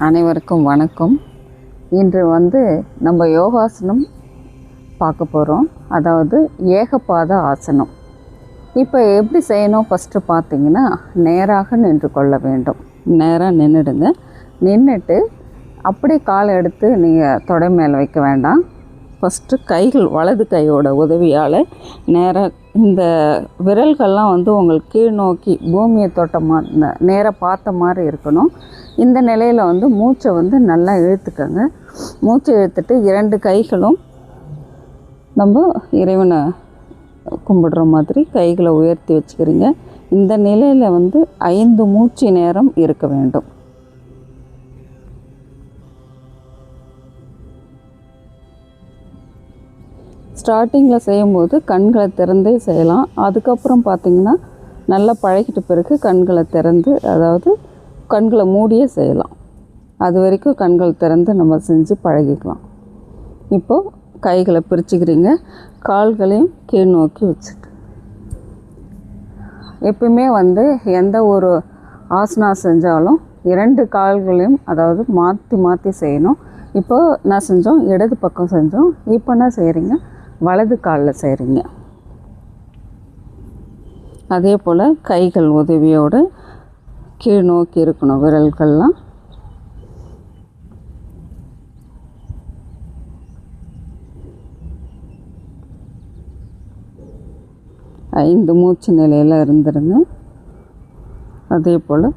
அனைவருக்கும் வணக்கம். இன்று வந்து நம்ம யோகாசனம் பார்க்க போகிறோம் அதாவது ஏகபாத ஆசனம். இப்போ எப்படி செய்யணும்? ஃபஸ்ட்டு பார்த்தீங்கன்னா நேராக நின்று கொள்ள வேண்டும். நேராக நின்றுடுங்க நின்றுட்டு அப்படியே காலை எடுத்து நீங்கள் தொடை மேலே வைக்க வேண்டாம். ஃபஸ்ட்டு கைகள் வலது கையோட உதவியால் நேராக இந்த விரல்கள்லாம் வந்து உங்களுக்கு கீழ் நோக்கி பூமியை தொட்ட மாதிரி நேராக பார்த்த மாதிரி இருக்கணும். இந்த நிலையில் வந்து மூச்சை வந்து நல்லா இழுத்துக்கோங்க. மூச்சை இழுத்துட்டு இரண்டு கைகளும் நம்ம இறைவனை கும்பிடுற மாதிரி கைகளை உயர்த்தி வச்சுக்கிறீங்க. இந்த நிலையில் வந்து ஐந்து மூச்சு நேரம் இருக்க வேண்டும். ஸ்டார்டிங்கில் செய்யும்போது கண்களை திறந்தே செய்யலாம். அதுக்கப்புறம் பார்த்திங்கன்னா நல்லா பழகிட்ட பிறகு கண்களை திறந்து அதாவது கண்களை மூடியே செய்யலாம். அது வரைக்கும் கண்கள் திறந்து நம்ம செஞ்சு பழகிக்கலாம். இப்போது கைகளை பிரிச்சுக்கிறீங்க. கால்களையும் கீழ் நோக்கி வச்சுட்டு. எப்பவுமே வந்து எந்த ஒரு ஆசனா செஞ்சாலும் இரண்டு கால்களையும் அதாவது மாற்றி மாற்றி செய்யணும். இப்போ நான் செஞ்சோம் இடது பக்கம் செஞ்சோம். இப்போ என்ன செய்கிறீங்க வலது காலில் செய்கிறீங்க அதே போல் கைகள் உதவியோடு கீழ் நோக்கி இருக்கணும் விரல்கள்லாம். ஐந்து மூச்சு நிலையில் இருந்துருங்க. அதே போல்